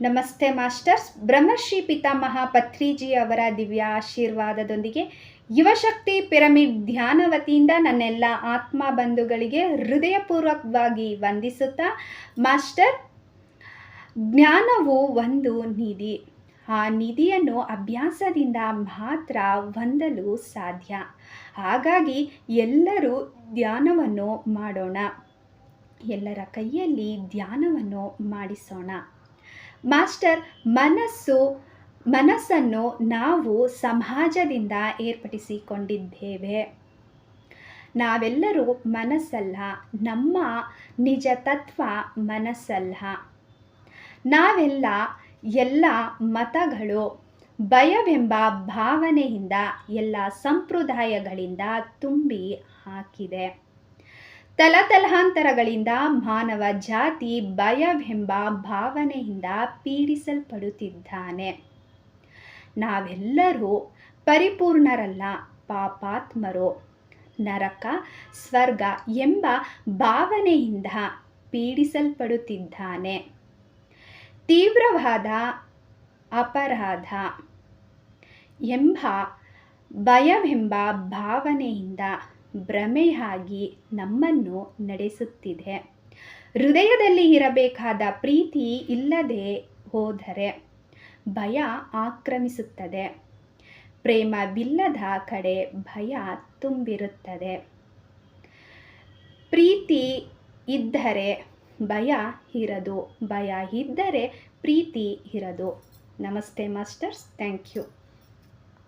ನಮಸ್ತೆ ಮಾಸ್ಟರ್ಸ್. ಬ್ರಹ್ಮಶ್ರೀ ಪಿತಾಮಹ ಪತ್ರಿಜಿ ಅವರ ದಿವ್ಯ ಆಶೀರ್ವಾದದೊಂದಿಗೆ ಯುವಶಕ್ತಿ ಪಿರಮಿಡ್ ಧ್ಯಾನ ವತಿಯಿಂದ ನನ್ನೆಲ್ಲ ಆತ್ಮ ಬಂಧುಗಳಿಗೆ ಹೃದಯಪೂರ್ವಕವಾಗಿ ವಂದಿಸುತ್ತಾ ಮಾಸ್ಟರ್, ಜ್ಞಾನವು ಒಂದು ನಿಧಿ. ಆ ನಿಧಿಯನ್ನು ಅಭ್ಯಾಸದಿಂದ ಮಾತ್ರ ಹೊಂದಲು ಸಾಧ್ಯ. ಹಾಗಾಗಿ ಎಲ್ಲರೂ ಧ್ಯಾನವನ್ನು ಮಾಡೋಣ. ಎಲ್ಲರ ಕೈಯಲ್ಲಿ ಧ್ಯಾನವನ್ನು ಮಾಡಿಸೋಣ. ಮಾಸ್ಟರ್ ಮನಸ್ಸು, ಮನಸ್ಸನ್ನು ನಾವು ಸಮಾಜದಿಂದ ಏರ್ಪಡಿಸಿಕೊಂಡಿದ್ದೇವೆ. ನಾವೆಲ್ಲರೂ ಮನಸ್ಸಲ್ಲ, ನಮ್ಮ ನಿಜ ತತ್ವ ಮನಸ್ಸಲ್ಲ. ನಾವೆಲ್ಲ ಎಲ್ಲ ಮತಗಳು, ಭಯವೆಂಬ ಭಾವನೆಯಿಂದ ಎಲ್ಲ ಸಂಪ್ರದಾಯಗಳಿಂದ ತುಂಬಿ ಹಾಕಿದೆ. ತಲತಲಾಂತರಗಳಿಂದ ಮಾನವ ಜಾತಿ ಭಯವೆಂಬ ಭಾವನೆಯಿಂದ ಪೀಡಿಸಲ್ಪಡುತ್ತಿದ್ದಾನೆ. ನಾವೆಲ್ಲರೂ ಪರಿಪೂರ್ಣರಲ್ಲ, ಪಾಪಾತ್ಮರು. ನರಕ, ಸ್ವರ್ಗ ಎಂಬ ಭಾವನೆಯಿಂದ ಪೀಡಿಸಲ್ಪಡುತ್ತಿದ್ದಾನೆ. ತೀವ್ರವಾದ ಅಪರಾಧ ಎಂಬ ಭಯವೆಂಬ ಭಾವನೆಯಿಂದ ಭ್ರಮೆಯಾಗಿ ನಮ್ಮನ್ನು ನಡೆಸುತ್ತಿದೆ. ಹೃದಯದಲ್ಲಿ ಇರಬೇಕಾದ ಪ್ರೀತಿ ಇಲ್ಲದೆ ಹೋದರೆ ಭಯ ಆಕ್ರಮಿಸುತ್ತದೆ. ಪ್ರೇಮವಿಲ್ಲದ ಕಡೆ ಭಯ ತುಂಬಿರುತ್ತದೆ. ಪ್ರೀತಿ ಇದ್ದರೆ ಭಯ ಇರದು, ಭಯ ಇದ್ದರೆ ಪ್ರೀತಿ ಇರದು. ನಮಸ್ತೆ ಮಾಸ್ಟರ್ಸ್, ಥ್ಯಾಂಕ್ ಯು.